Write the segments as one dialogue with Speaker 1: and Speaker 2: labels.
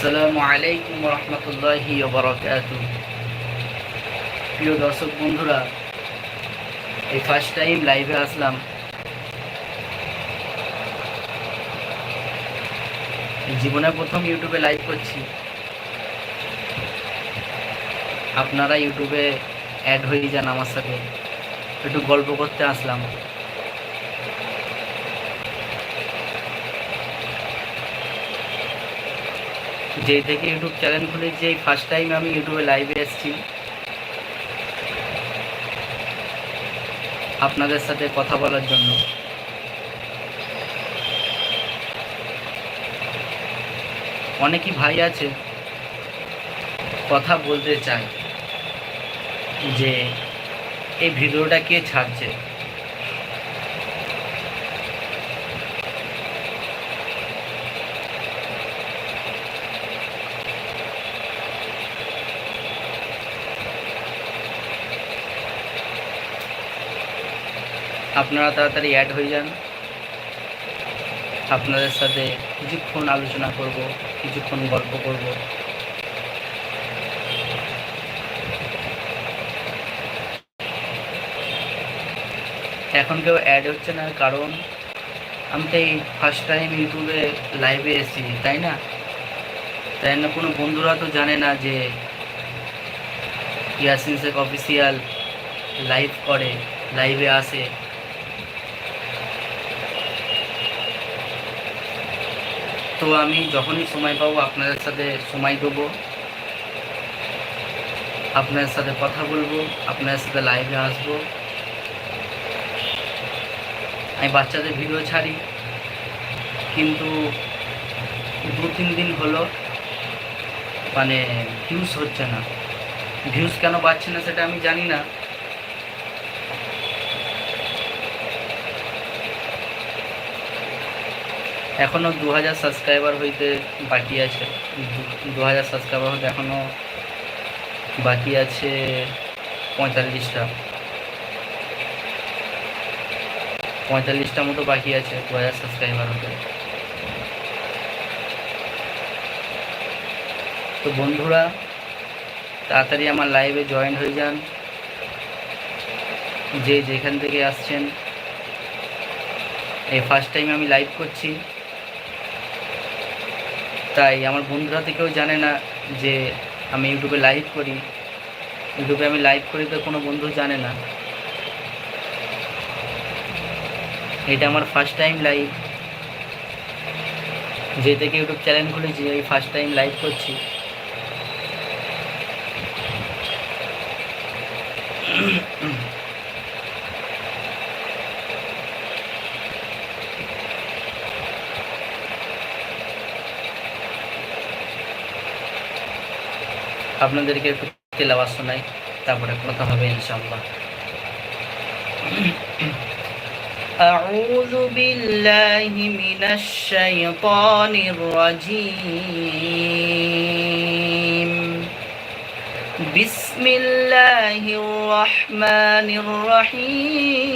Speaker 1: আসসালামু আলাইকুম রহমতুল্লাহি প্রিয় দর্শক বন্ধুরা, এই ফার্স্ট টাইম লাইভে আসলাম। জীবনে প্রথম ইউটিউবে লাইভ করছি। আপনারা ইউটিউবে অ্যাড হয়ে যান আমার সাথে। একটু গল্প করতে আসলাম। যেই থেকে ইউটিউব চ্যানেল খুলেছি, এই ফার্স্ট টাইম আমি ইউটিউবে লাইভে এসেছি। আপনাদের সাথে কথা বলার জন্য। অনেকই ভাই আছে, কথা বলতে চায় যে, এই ভিডিওটা কে ছাড়ছে? আপনারা তাড়াতাড়ি অ্যাড হয়ে যান। আপনাদের সাথে কিছুক্ষণ আলোচনা করব, কিছুক্ষণ গল্প করব। এখন কেউ অ্যাড হচ্ছে না, কারণ আমি তো এই ফার্স্ট টাইম ইউটিউবে লাইভে এসেছি, তাই না? তাই না, কোনো বন্ধুরা তো জানে না যে ইয়াসিন শেখ অফিসিয়াল লাইভ করে লাইভে আসে। তো আমি যখনই সময় পাবো আপনাদের সাথে সময় দেবো। আপনাদের সাথে কথা বলব, আপনাদের সাথে লাইভে আসব। আমি বাচ্চাদের ভিডিও ছাড়ি, কিন্তু দু তিন দিন হলো মানে ভিউজ হচ্ছে না। ভিউজ কেন পাচ্ছে না সেটা আমি জানি না। এখনও দু হাজার সাবস্ক্রাইবার হইতে বাকি আছে। দু হাজার সাবস্ক্রাইবার হতে এখনও বাকি আছে পঁয়তাল্লিশটা। পঁয়তাল্লিশটা মতো বাকি আছে দু হাজার সাবস্ক্রাইবার হতে। তো বন্ধুরা, তাড়াতাড়ি আমার লাইভে জয়েন হয়ে যান। যে যেখান থেকে আসছেন, এই ফার্স্ট টাইম আমি লাইভ করছি। তাই আমার বন্ধুরা থেকেও জানে না যে আমি ইউটিউবে লাইভ করি। ইউটিউবে আমি লাইভ করি তো কোনো বন্ধু জানে না। এটা আমার ফার্স্ট টাইম লাইভ যে থেকে ইউটিউব চ্যানেল খুলেছি এই ফার্স্ট টাইম লাইভ করছি। আপনাদেরকে একটু তেলাওয়াজ শোনাই তারপরে কথা হবে ইনশাআল্লাহ أعوذ بالله من الشيطان الرجيم بسم الله الرحمن الرحيم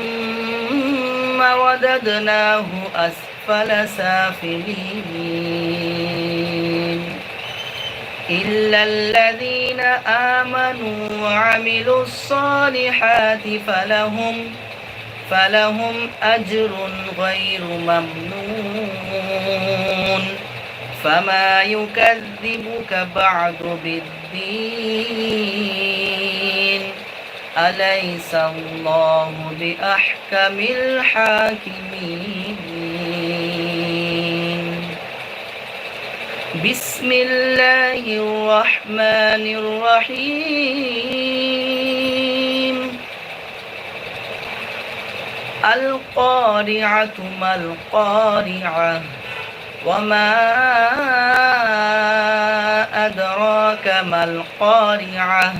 Speaker 1: وددناه أسفل سافلين إلا الذين آمنوا وعملوا الصالحات فلهم فلهم أجر غير ممنون فما يكذبك بعد بالدين أليس الله بأحكم الحاكمين؟ بسم الله الرحمن الرحيم. القارعة ما القارعة وما أدراك ما القارعة؟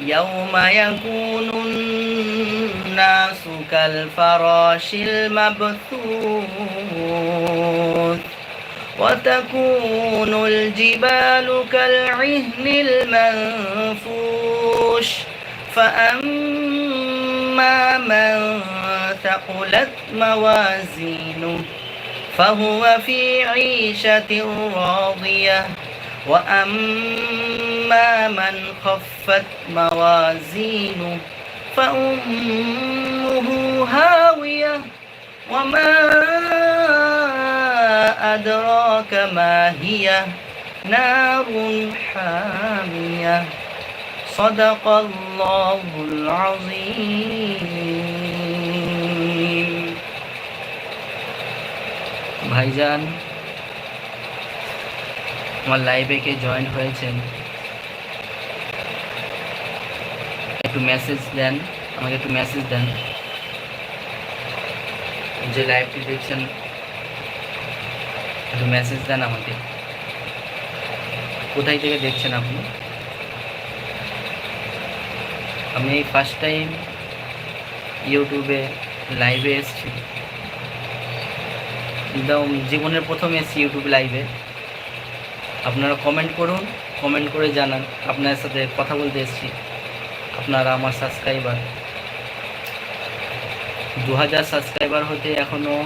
Speaker 1: يوم يكون الناس كالفراش المبثوث وتكون الجبال كالعهن المنفوش فأما من ثقلت موازينه فهو في عيشة راضية وأما من خفت موازينه فأمه هاوية وما أدراك ما هي نار حامية صدق الله العظيم ভাইজান আমার লাইভে কে জয়েন হয়েছেন, একটু মেসেজ দেন, আমাকে একটু মেসেজ দেন। যে লাইভটি দেখছেন, একটু মেসেজ দেন আমাকে। কোথায় থেকে দেখছেন আপনি? আমি এই ফার্স্ট টাইম ইউটিউবে লাইভে এসেছি। একদম জীবনের প্রথম এসেছি ইউটিউব লাইভে আপনারা কমেন্ট করুন কমেন্ট করে জানান। আপনার সাথে কথা বলতে এসেছি। আপনারা আমার সাবস্ক্রাইবার দু হাজার সাবস্ক্রাইবার হতে এখনও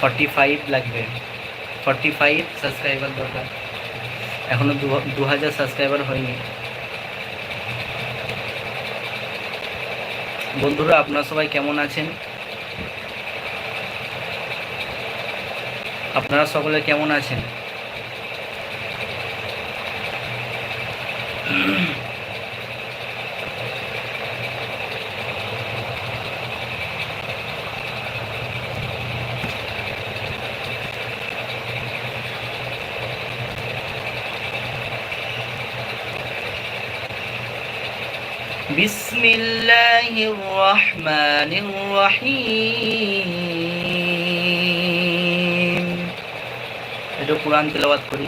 Speaker 1: ফর্টি ফাইভ লাগবে। ফর্টি ফাইভ সাবস্ক্রাইবার দরকার। এখনও দু হাজার সাবস্ক্রাইবার হয়নি। বন্ধুরা, আপনারা সবাই কেমন আছেন? আপনারা সকলে কেমন আছেন بسم الله الرحمن الرحيم এটা কোরআন তেলাওয়াত করি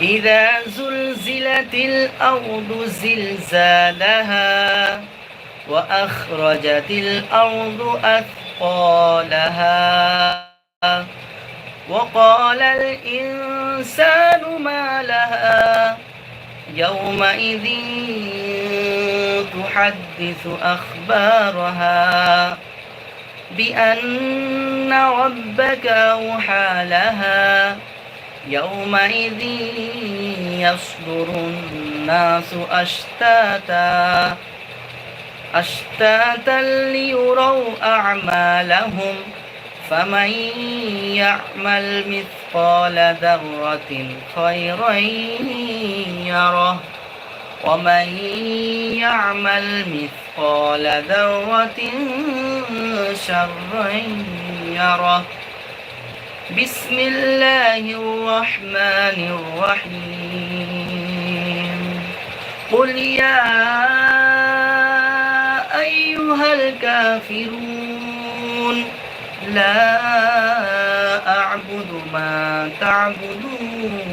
Speaker 1: إذا زلزلت الأرض زلزالها وأخرجت الأرض أثقالها وقال الإنسان ما لها يومئذ تحدث أخبارها بأن ربك أوحى لها يومئذ يصدر الناس أشتاتا أشتاتا ليروا أعمالهم فمن يعمل مثقال ذرة خيرا يره. ومن يعمل مثقال ذرة شرا يره. بسم الله الرحمن الرحيم. قل يا أيها الكافرون لا أعبد ما تعبدون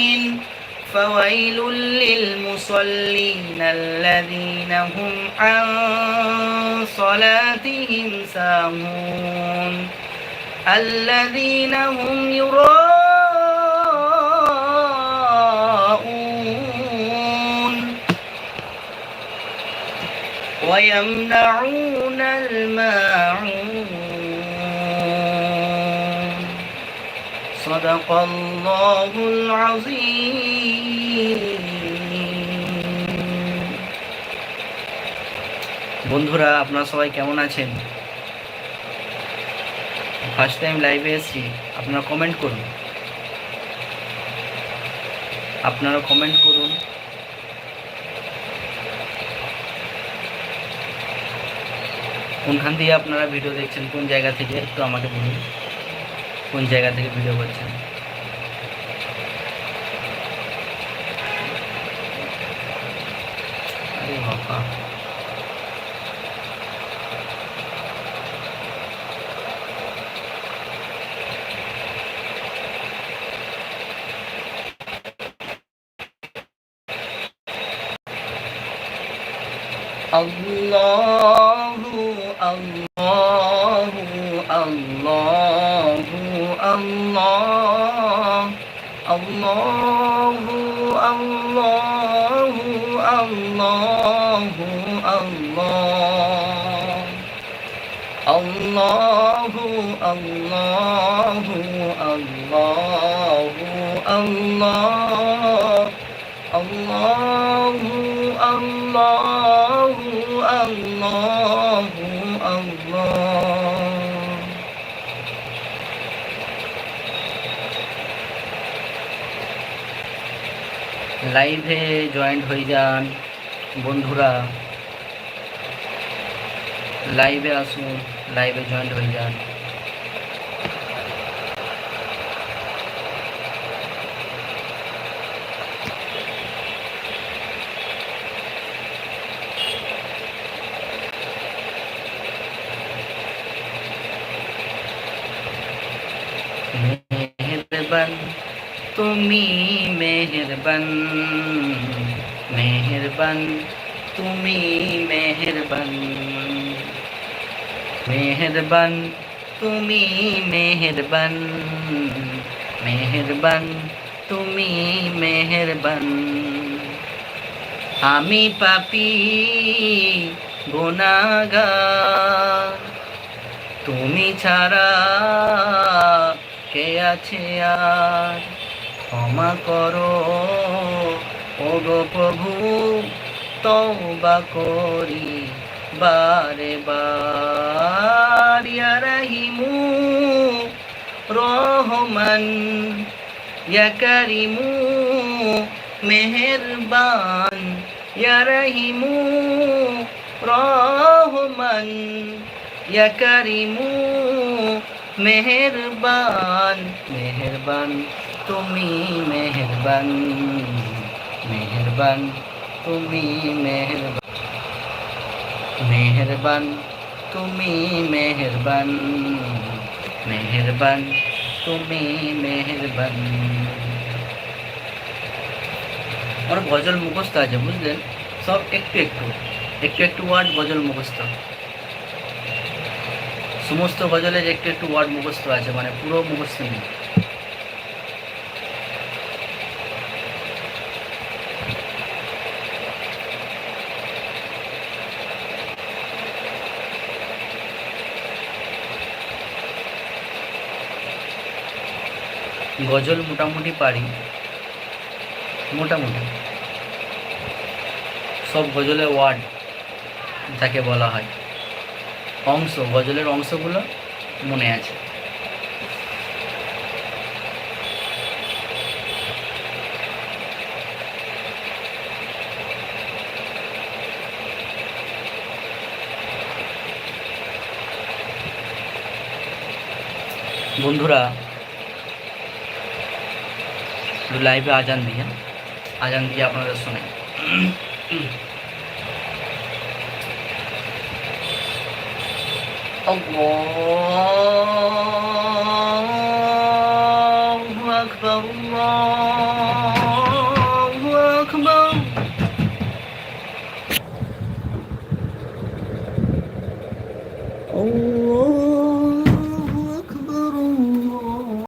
Speaker 1: فويل للمصلين الذين هم عن صلاتهم ساهون. الذين هم يراءون. ويمنعون الماعون. صدق الله العظيم. বন্ধুরা, আপনারা সবাই কেমন আছেন? ফার্স্ট টাইম লাইভে এসেছি, আপনারা কমেন্ট করুন। আপনারা কমেন্ট করুন। কোনখান দিয়ে আপনারা ভিডিও দেখছেন, কোন জায়গা থেকে, একটু আমাকে বলুন। কোন জায়গা থেকে ভিডিও করছেন? đi một con الله الله الله الله الله الله الله লাইভে জয়েন্ট হয়ে যান বন্ধুরা লাইভে আসুন লাইভে জয়েন্ট হয়ে যান মেহেরবান, তুমি মেহেরবান মেহেরবান, তুমি মেহেরবান মেহেরবান, তুমি মেহেরবান মেহেরবান, তুমি মেহেরবান। আমি পাপি, গুনাগার, তুমি ছাড়া কে আছে আর? ক্ষমা করো। ওগো প্রভু, তওবা করি। বারে বার ইয়া রহিমু রহমান ইয়া করিমু মেহেরবান রহিমু রহমান ইয়া করিমু মেহেরবান মেহেরবান তুমি মেহেরবান মেহেরবান তুমি মেহেরবান মেহেরবান তুমি মেহেরবান মেহেরবান তুমি মেহেরবান আমার গজল মুখস্থ আছে বুঝলেন সব একটু একটু একটু একটু ওয়ার্ড গজল মুখস্থ সমস্ত গজলের একটু একটু ওয়ার্ড মুখস্থ আছে মানে পুরো মুখস্থ নেই। গজল মোটামুটি পারি, মোটামুটি। সব গজলের ওয়ার্ড যাকে বলা হয়। অংশ গজলের অংশগুলো মনে আছে। বন্ধুরা লাইভে আজান দিয়ে আজান দিয়ে আপনাদের শোনাই। Allahu Ekber
Speaker 2: Allah.